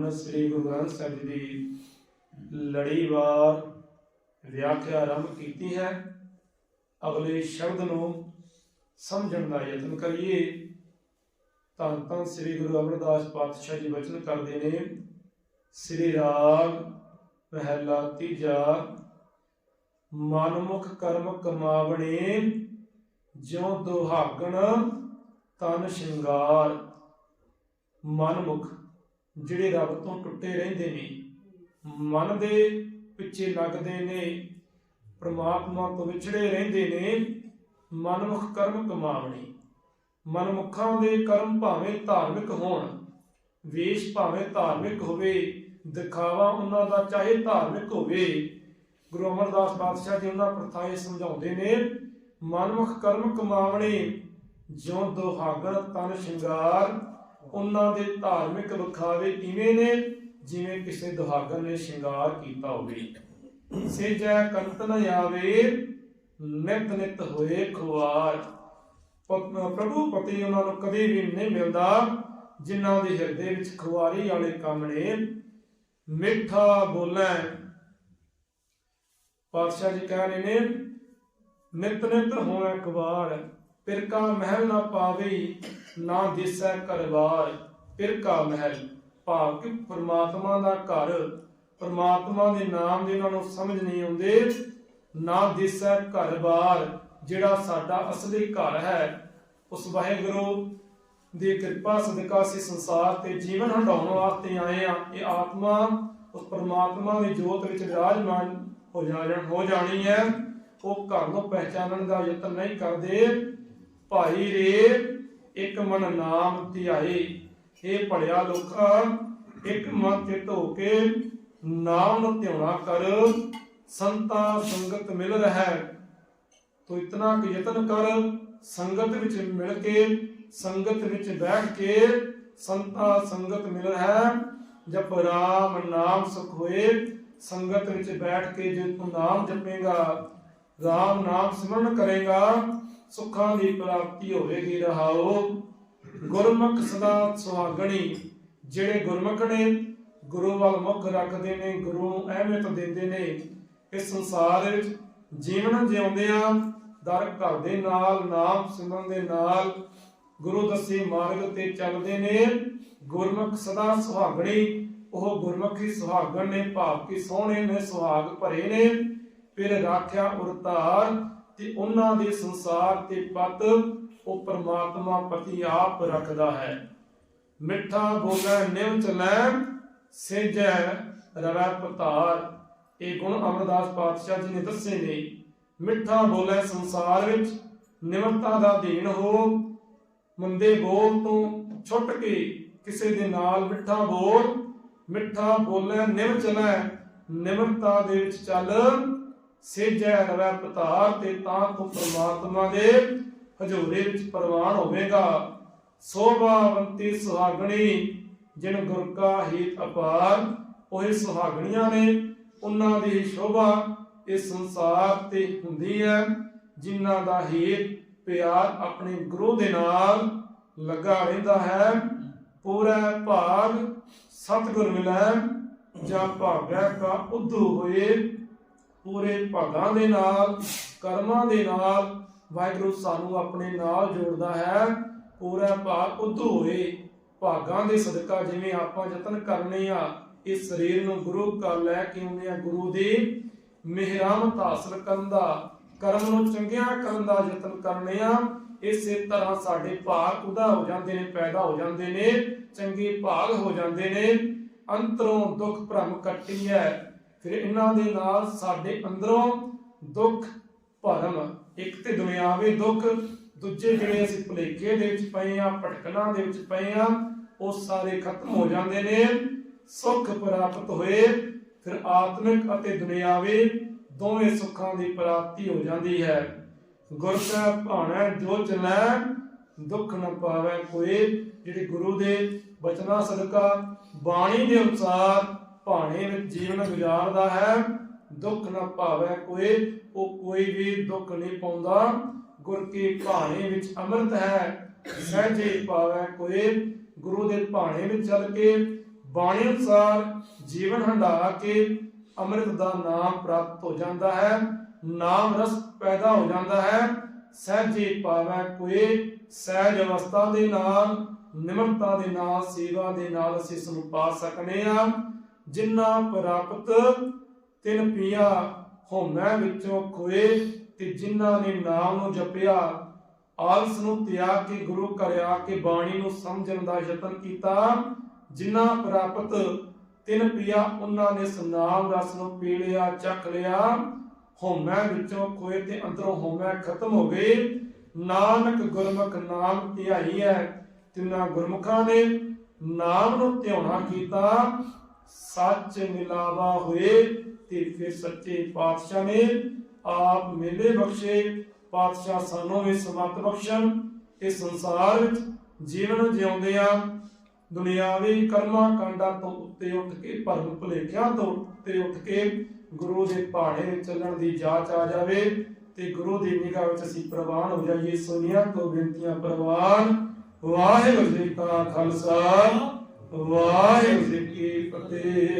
ਹਨ ਸ੍ਰੀ ਗੁਰੂ ਗ੍ਰੰਥ ਸਾਹਿਬ ਜੀ ਦੀ ਲੜੀਵਾਰ ਵਿਆਖਿਆ ਆਰੰਭ ਕੀਤੀ ਹੈ। ਅਗਲੇ ਸ਼ਬਦ ਨੂੰ ਸਮਝਣ ਦਾ ਯਤਨ ਕਰੀਏ। ਤਾਂ ਤਾਂ ਸ੍ਰੀ ਗੁਰੂ ਅਮਰਦਾਸ ਪਾਤਸ਼ਾਹ ਜੀ ਬਚਨ ਕਰਦੇ ਨੇ, ਸ੍ਰੀ ਰਾਗ ਪਹਿਲਾ ਤੀਜਾ, ਮਨਮੁਖ ਕਰਮ ਕਮਾਵਣੇ, ਜਿਉ ਦੁਹਾਗਣ ਤਨ ਸ਼ਿੰਗਾਰ। ਮਨਮੁਖ ਜਿਹੜੇ ਰੱਬ ਤੋਂ ਟੁੱਟੇ ਰਹਿੰਦੇ ਨੇ, ਮਨ ਦੇ ਪਿੱਛੇ ਲੱਗਦੇ ਨੇ, ਪ੍ਰਮਾਤਮਾ ਤੋਂ ਵਿਛੜੇ ਰਹਿੰਦੇ ਨੇ, ਮਨਮੁਖ ਕਰਮ ਕਮਾਵਣੇ। ਮਨਮੁਖਾਂ ਦੇ ਕਰਮ ਭਾਵੇਂ ਧਾਰਮਿਕ ਹੋਣ, ਵੇਸ਼ ਭਾਵੇਂ ਧਾਰਮਿਕ ਹੋਵੇ, ਦਿਖਾਵਾ ਉਹਨਾਂ ਦਾ ਚਾਹੇ ਧਾਰਮਿਕ ਹੋਵੇ, ਗੁਰੂ ਅਮਰਦਾਸ ਪਾਤਸ਼ਾਹ ਜੀ ਉਹਨਾਂ ਪ੍ਰਥਾਏ ਸਮਝਾਉਂਦੇ ਨੇ, ਮਨਮੁਖ ਕਰਮ ਕਮਾਵਣੇ, ਜਿਉ ਦੁਹਾਗਣ ਤਨ ਸ਼ਿੰਗਾਰ ਉਹਨਾਂ ਦੇ ਧਾਰਮਿਕ ਵਿਖਾਵੇ ਇਵੇਂ ਨੇ? ਜਿਵੇਂ ਕਿਸੇ ਦੁਹਾਗਣ ਨੇ ਸ਼ਿੰਗਾਰ ਕੀਤਾ ਹੋਵੇ। ਸੇਜੈ ਕੰਤ ਨ ਆਵੇ, ਨਿਤ ਨਿਤ ਹੋਏ ਖੁਆਰ। ਪ੍ਰਭੂ ਪਤੀ ਉਹਨਾਂ ਨੂੰ ਕਦੇ ਵੀ ਨਹੀਂ ਮਿਲਦਾ, ਜਿਨ੍ਹਾਂ ਦੇ ਹਿਰਦੇ ਵਿੱਚ ਖੁਆਰੀ ਵਾਲੇ ਕੰਮ ਨੇ। ਮਿੱਠਾ ਬੋਲੈ। ਪਾਤਸ਼ਾਹ ਜੀ ਕਹਿ ਰਹੇ ਨੇ, ਨਿਤ ਨਿਤ ਹੋਵੇ ਕੁਵਾਰ ਪਿਰਕਾ ਮਹਿਲ ਨਾ ਪਾਵੇ ਨਾ ਦਿਸੈ ਘਰਵਾਰ ਪਿਰਕਾ ਮਹਿਲ? ਭਾਵ ਕਿ ਪ੍ਰਮਾਤਮਾ ਦਾ ਘਰ, ਪ੍ਰਮਾਤਮਾ ਦੇ ਨਾਮ ਦੇ ਉਹਨਾਂ ਨੂੰ ਸਮਝ ਨਹੀਂ ਆਉਂਦੇ। ਨਾ ਦਿਸੈ ਘਰ-ਬਾਰ ਜਿਹੜਾ ਸਾਡਾ ਅਸਲੀ ਘਰ ਹੈ। ਉਸ ਵਾਹਿਗੁਰੂ ਦੀ ਕਿਰਪਾ ਸਦਕਾ ਅਸੀਂ ਸੰਸਾਰ ਤੇ ਜੀਵਨ ਹੰਡਾਉਣ ਵਾਸਤੇ ਆਏ ਆ ਇਹ ਆਤਮਾ ਉਸ ਪ੍ਰਮਾਤਮਾ ਦੀ ਜੋਤ ਵਿੱਚ ਵਿਰਾਜਮਾਨ ਹੋ ਜਾਣ ਹੋ ਜਾਣੀ ਹੈ। ਉਹ ਘਰ ਨੂੰ ਪਹਿਚਾਨਣ ਦਾ ਯਤਨ ਨਹੀਂ ਕਰਦੇ। ਭਾਈ ਰੇ ਇਕ ਮਨ ਨਾਮ ਧਿਆਏ। ਇਹ ਭੜਿਆ ਲੋਕਾ, ਇੱਕ ਮਨ ਤੇ ਧੋ ਕੇ ਨਾਮ ਨੂੰ ਧਿਆਉਣਾ ਕਰ। ਸੰਤਾ ਸੰਗਤ ਮਿਲ ਰਹਾ। ਤੋ ਇਤਨਾ ਕਿ ਯਤਨ ਕਰ, ਸੰਗਤ ਵਿੱਚ ਮਿਲ ਕੇ, ਸੰਗਤ ਵਿੱਚ ਬੈਠ ਕੇ ਸੰਤਾ ਸੰਗਤ ਮਿਲ ਰਹਾ। ਜਪ ਰਾਮ ਨਾਮ ਸੁਖ ਹੋਏ, ਸੰਗਤ ਵਿੱਚ ਬੈਠ ਕੇ ਜੇ ਤੂੰ ਨਾਮ ਜਪੇਗਾ, ਰਾਮ ਨਾਮ ਸਿਮਰਨ ਕਰੇਗਾ ਸੁੱਖਾਂ ਦੀ ਪ੍ਰਾਪਤੀ ਹੋਵੇਗੀ ਰਹਾਓ। ਗੁਰਮੁਖ ਸਦਾ ਸੁਹਾਗਣੀ, ਜਿਹੜੇ ਗੁਰਮੁਖ ਨੇ, ਗੁਰੂ ਵੱਲ ਮੁਖ ਰੱਖਦੇ ਨੇ, ਗੁਰੂ ਨੂੰ ਦਿੰਦੇ ਨੇ, ਇਸ ਸੰਸਾਰ ਵਿੱਚ ਜੀਵਨ ਜਿਉਂਦੇ ਆ, ਦਰ ਘਰ ਦੇ ਨਾਲ, ਨਾਮ ਸਿਮਰਨ ਦੇ ਨਾਲ, ਗੁਰੂ ਦੱਸੇ ਮਾਰਗ ਤੇ ਚੱਲਦੇ ਨੇ, ਗੁਰਮੁਖ ਸਦਾ ਸੁਹਾਗਣੀ, ਉਹ ਗੁਰਮੁਖੀ ਸੁਹਾਗਣ ਨੇ, ਭਾਵ ਕਿ ਸੋਹਣੇ ਨੇ, ਸੁਹਾਗ ਭਰੇ ਨੇ, ਫਿਰ ਰਾਖਿਆ ਉਰਤਾਰ ਤੇ ਉਹਨਾਂ ਦੇ ਸੰਸਾਰ ਤੇ ਪਤ ਉਹ ਪਰਮਾਤਮਾ ਪਤੀ ਆਪ ਰੱਖਦਾ ਹੈ। ਮਿੱਠਾ ਬੋਲੇ, ਨਿਵ ਚਲੈ, ਸੇਜੈ, ਰਵੈ ਪਤਾਰ ਇਹ ਗੁਣ ਅਮਰਦਾਸ ਪਾਤਸ਼ਾਹ ਜੀ ਨੇ ਦੱਸੇ ਨੇ। ਮਿੱਠਾ ਬੋਲੇ ਸੰਸਾਰ ਵਿੱਚ, ਨਿਮਰਤਾ ਦਾ ਦੇਣ ਹੋ। ਮੰਦੇ ਬੋਲ ਤੋਂ ਛੁੱਟ ਕੇ ਕਿਸੇ ਦੇ ਨਾਲ ਮਿੱਠਾ ਬੋਲ। ਮਿੱਠਾ ਬੋਲੇ, ਨਿਵ ਚਲੈ, ਨਿਮਰਤਾ ਦੇ ਵਿੱਚ ਚੱਲ। ਸੇਜੈ ਰਵੈ ਪਤਾਰ ਤੇ ਤਾਂ ਤੂੰ ਪ੍ਰਮਾਤਮਾ ਦੇ ਹਜ਼ੂਰੇ ਵਿੱਚ ਪ੍ਰਵਾਨ ਹੋਵੇਗਾ। ਸੋਭਾਵੰਤੀ ਸੁਹਾਗਣੀ, ਜਿਨ ਗੁਰ ਕਾ ਹੀਤ ਅਪਾਰ, ਉਹ ਸੁਹਾਗਣੀਆਂ ਨੇ। ਉਹਨਾਂ ਦੀ ਸ਼ੋਭਾ ਇਸ ਸੰਸਾਰ ਤੇ ਹੁੰਦੀ ਹੈ। ਜਿਨ੍ਹਾਂ ਦਾ ਹੀਤ ਪਿਆਰ ਆਪਣੇ ਗੁਰੂ ਦੇ ਨਾਲ ਲੱਗਾ ਰਹਿੰਦਾ ਹੈ। ਪੂਰਾ ਭਾਗ, ਸਤਿਗੁਰ ਮਿਲੈ, ਜਾਂ ਭਾਗੈ ਕਾ ਉਧੂ ਹੋਏ। ਪੂਰੇ ਭਾਗਾਂ ਦੇ ਨਾਲ, ਕਰਮਾਂ ਦੇ ਨਾਲ, ਵਾਹਿਗੁਰੂ ਸਾਨੂੰ ਆਪਣੇ ਨਾਲ ਜੋੜਦਾ ਹੈ। ਪੂਰਾ ਭਾਗ ਉਧੂ ਹੋਏ ਭਾਗਾਂ ਦੇ ਸਦਕਾ ਜਿਵੇਂ ਆਪਾਂ ਯਤਨ ਕਰਨੇ ਆ, ਇਸ ਸਰੀਰ ਨੂੰ ਗੁਰੂ ਕਾ ਲੈ ਕੇ ਆਉਂਦੇ ਆ ਗੁਰੂ ਦੀ। ਮਿਹਰਾਮਤ ਹਾਸਲ ਕਰਨ ਦਾ, ਕਰਮ ਨੂੰ ਚੰਗਿਆ ਕਰਨ ਦਾ ਯਤਨ ਕਰਨੇ ਆ। ਇਸੇ ਤਰ੍ਹਾਂ ਸਾਡੇ ਭਾਗ ਉਦਾ ਹੋ ਜਾਂਦੇ ਨੇ, ਪੈਦਾ ਹੋ ਜਾਂਦੇ ਨੇ, ਚੰਗੇ ਭਾਗ ਹੋ ਜਾਂਦੇ ਨੇ। ਅੰਤਰੋਂ ਦੁੱਖ ਭ੍ਰਮ ਕੱਟੀ ਹੈ। ਫਿਰ ਇਹਨਾਂ ਦੇ ਨਾਲ ਸਾਡੇ ਅੰਦਰੋਂ ਦੁੱਖ, ਭਰਮ, ਇੱਕ ਤੇ ਦੁਨਿਆਵੀ ਦੁੱਖ, ਦੂਜੇ ਜਿਹੜੇ ਅਸੀਂ ਭੁਲੇਖੇ ਦੇ ਵਿੱਚ ਪਏ ਆ ਭਟਕਣਾ ਦੇ ਵਿੱਚ ਪਏ ਆ ਉਹ ਸਾਰੇ ਖਤਮ ਹੋ ਜਾਂਦੇ ਨੇ, ਸੁੱਖ ਪ੍ਰਾਪਤ ਹੋਏ, ਫਿਰ ਆਤਮਿਕ ਅਤੇ ਦੁਨਿਆਵੀ ਦੋਵੇਂ ਸੁੱਖਾਂ ਦੀ ਪ੍ਰਾਪਤੀ ਹੋ ਜਾਂਦੀ ਹੈ। ਗੁਰ ਕਾ ਭਾਣਾ ਜੋ ਚਲੈ, ਦੁੱਖ ਨ ਪਾਵੇ ਕੋਈ, ਜਿਹੜੇ ਗੁਰੂ ਦੇ ਬਚਨਾਂ ਸਦਕਾ ਬਾਣੀ ਦੇ ਅਨੁਸਾਰ ਭਾਣੇ ਵਿੱਚ ਜੀਵਨ ਗੁਜ਼ਾਰਦਾ ਹੈ, ਦੁੱਖ ਨ ਪਾਵੇ ਕੋਈ, ਉਹ ਕੋਈ ਵੀ ਦੁੱਖ ਨਹੀਂ ਪਾਉਂਦਾ। ਗੁਰ ਕੀ ਭਾਣੇ ਵਿੱਚ ਅੰਮ੍ਰਿਤ ਹੈ, ਸਹਿਜੇ ਪਾਵੇ ਕੋਈ। ਗੁਰੂ ਦੇ ਭਾਣੇ ਵਿੱਚ ਚੱਲ ਕੇ, ਬਾਣੀ ਅਨੁਸਾਰ ਜੀਵਨ ਹੰਢਾ ਕੇ ਅੰਮ੍ਰਿਤ ਦਾ ਨਾਮ ਪ੍ਰਾਪਤ ਹੋ ਜਾਂਦਾ ਹੈ। ਨਾਮ ਰਸ ਪੈਦਾ ਹੋ ਜਾਂਦਾ ਹੈ, ਸਹਿਜੇ ਪਾਵੈ ਕੋਏ ਸਹਿਜ ਅਵਸਥਾ ਦੇ ਨਾਲ, ਨਿਮਰਤਾ ਦੇ ਨਾਲ, ਸੇਵਾ ਦੇ ਨਾਲ ਅਸੀਂ ਇਸ ਨੂੰ ਪਾ ਸਕਨੇ ਆ। ਜਿੰਨਾ ਪ੍ਰਾਪਤ ਤਿਨ ਪੀਆ ਹੋਮੈ ਵਿੱਚੋਂ ਖੋਏ ਤੇ ਜਿਨ੍ਹਾਂ ਨੇ ਨਾਮ ਨੂੰ ਜਪਿਆ, ਆਲਸ ਨੂੰ ਤਿਆਗ ਕੇ ਗੁਰੂ ਘਰ ਆ ਕੇ ਬਾਣੀ ਨੂੰ ਸਮਝਣ ਦਾ ਯਤਨ ਕੀਤਾ ਜਿਨ੍ਹਾਂ ਪ੍ਰਾਪਤ ਤਿਨ ਪੀਆ ਉਹਨਾਂ ਨੇ ਸਨਾਮ ਰਸ ਨੂੰ ਪੀ ਲਿਆ, ਚੱਖ ਲਿਆ, ਹੋਮੈ ਵਿੱਚੋਂ ਖੋਏ ਤੇ ਅੰਦਰੋਂ ਹੋਮੈ ਖਤਮ ਹੋ ਗਏ। ਨਾਨਕ ਗੁਰਮੁਖ ਨਾਮ ਧਿਆਈ ਹੈ, ਤਿੰਨਾਂ ਗੁਰਮੁਖਾਂ ਨੇ ਨਾਮ ਨੂੰ ਧਿਆਉਣਾ ਕੀਤਾ ਸੱਚ ਮਿਲਾਵਾ ਹੋਏ ਤੇ ਫਿਰ ਸੱਚੇ ਪਾਤਸ਼ਾਹ ਨੇ ਆਪ ਮੇਲੇ ਬਖਸ਼ੇ। ਪਾਤਸ਼ਾਹ ਸਾਨੂੰ ਵੀ ਸਮਤ ਬਖਸ਼ਣ ਇਸ ਸੰਸਾਰ ਵਿੱਚ ਜੀਵਨ ਜਿਉਂਦੇ ਦੁਨਿਆਵੀ ਕਰਮਾਂ ਕਾਂਡਾਂ ਤੋਂ ਉੱਤੇ ਉੱਠ ਕੇ ਭਰਮ ਭੁਲੇਖਿਆਂ ਤੋਂ ਉੱਤੇ ਉੱਠ ਕੇ ਗੁਰੂ ਦੇ ਪਹਾੜੇ ਵਿੱਚ ਚੱਲਣ ਦੀ ਜਾਚ ਆ ਜਾਵੇ ਤੇ ਗੁਰੂ ਦੀ ਨਿਗਾਹ ਵਿੱਚ ਅਸੀਂ ਪ੍ਰਵਾਨ ਹੋ ਜਾਈਏ। ਸੁਨੀਆਂ ਤੋਂ ਬੇਨਤੀਆਂ ਪ੍ਰਵਾਨ। ਵਾਹਿਗੁਰੂ ਜੀ ਕਾ ਖਾਲਸਾ। ਵਾਹਿਗੁਰੂ ਜੀ ਕੀ ਫਤਿਹ।